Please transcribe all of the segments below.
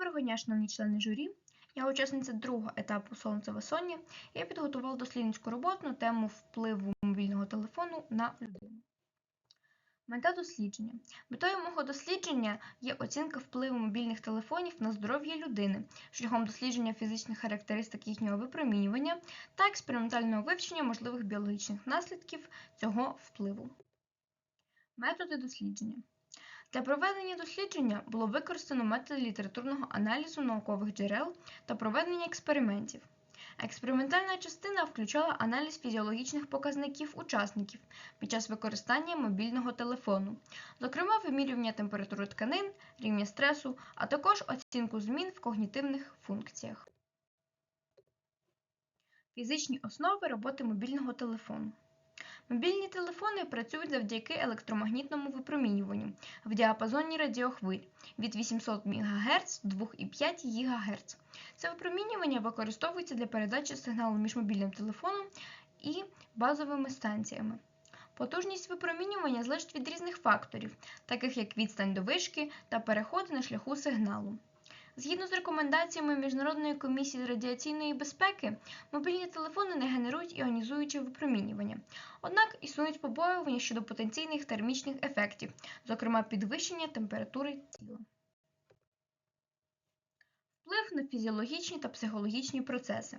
Доброго дня, члени журі. Я учасниця другого етапу Сонцеве Соня. Я підготувала дослідницьку роботу на тему впливу мобільного телефону на людину. Мета дослідження. Метою мого дослідження є оцінка впливу мобільних телефонів на здоров'я людини шляхом дослідження фізичних характеристик їхнього випромінювання та експериментального вивчення можливих біологічних наслідків цього впливу. Методи дослідження. Для проведення дослідження було використано методи літературного аналізу наукових джерел та проведення експериментів. Експериментальна частина включала аналіз фізіологічних показників учасників під час використання мобільного телефону, зокрема вимірювання температури тканин, рівня стресу, а також оцінку змін в когнітивних функціях. Фізичні основи роботи мобільного телефону. Мобільні телефони працюють завдяки електромагнітному випромінюванню в діапазоні радіохвиль від 800 МГц до 2,5 ГГц. Це випромінювання використовується для передачі сигналу між мобільним телефоном і базовими станціями. Потужність випромінювання залежить від різних факторів, таких як відстань до вишки та переходи на шляху сигналу. Згідно з рекомендаціями Міжнародної комісії з радіаційної безпеки, мобільні телефони не генерують іонізуюче випромінювання. Однак існують побоювання щодо потенційних термічних ефектів, зокрема підвищення температури тіла. Вплив на фізіологічні та психологічні процеси.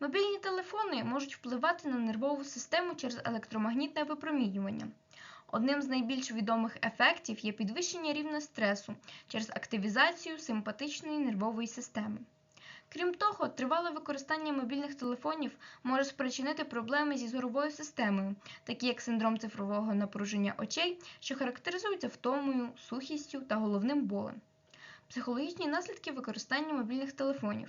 Мобільні телефони можуть впливати на нервову систему через електромагнітне випромінювання. Одним з найбільш відомих ефектів є підвищення рівня стресу через активізацію симпатичної нервової системи. Крім того, тривале використання мобільних телефонів може спричинити проблеми зі зоровою системою, такі як синдром цифрового напруження очей, що характеризуються втомою, сухістю та головним болем. Психологічні наслідки використання мобільних телефонів.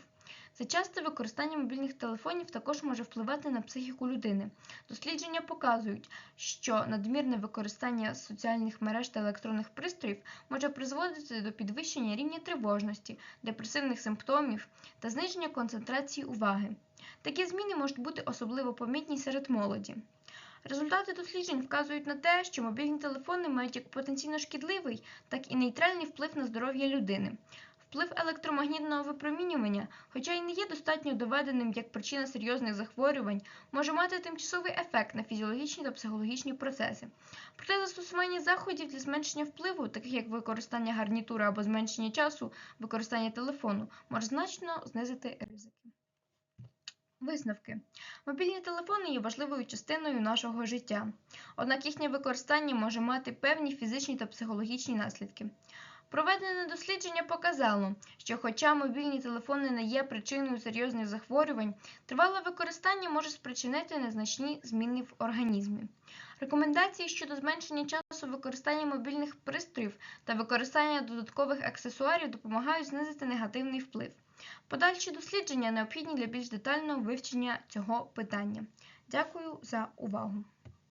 Часте використання мобільних телефонів також може впливати на психіку людини. Дослідження показують, що надмірне використання соціальних мереж та електронних пристроїв може призводити до підвищення рівня тривожності, депресивних симптомів та зниження концентрації уваги. Такі зміни можуть бути особливо помітні серед молоді. Результати досліджень вказують на те, що мобільні телефони мають як потенційно шкідливий, так і нейтральний вплив на здоров'я людини. Вплив електромагнітного випромінювання, хоча й не є достатньо доведеним як причина серйозних захворювань, може мати тимчасовий ефект на фізіологічні та психологічні процеси. Проте застосування заходів для зменшення впливу, таких як використання гарнітури або зменшення часу використання телефону, може значно знизити ризики. Висновки. Мобільні телефони є важливою частиною нашого життя, однак їхнє використання може мати певні фізичні та психологічні наслідки. Проведене дослідження показало, що, хоча мобільні телефони не є причиною серйозних захворювань, тривале використання може спричинити незначні зміни в організмі. Рекомендації щодо зменшення часу використання мобільних пристроїв та використання додаткових аксесуарів допомагають знизити негативний вплив. Подальші дослідження необхідні для більш детального вивчення цього питання. Дякую за увагу!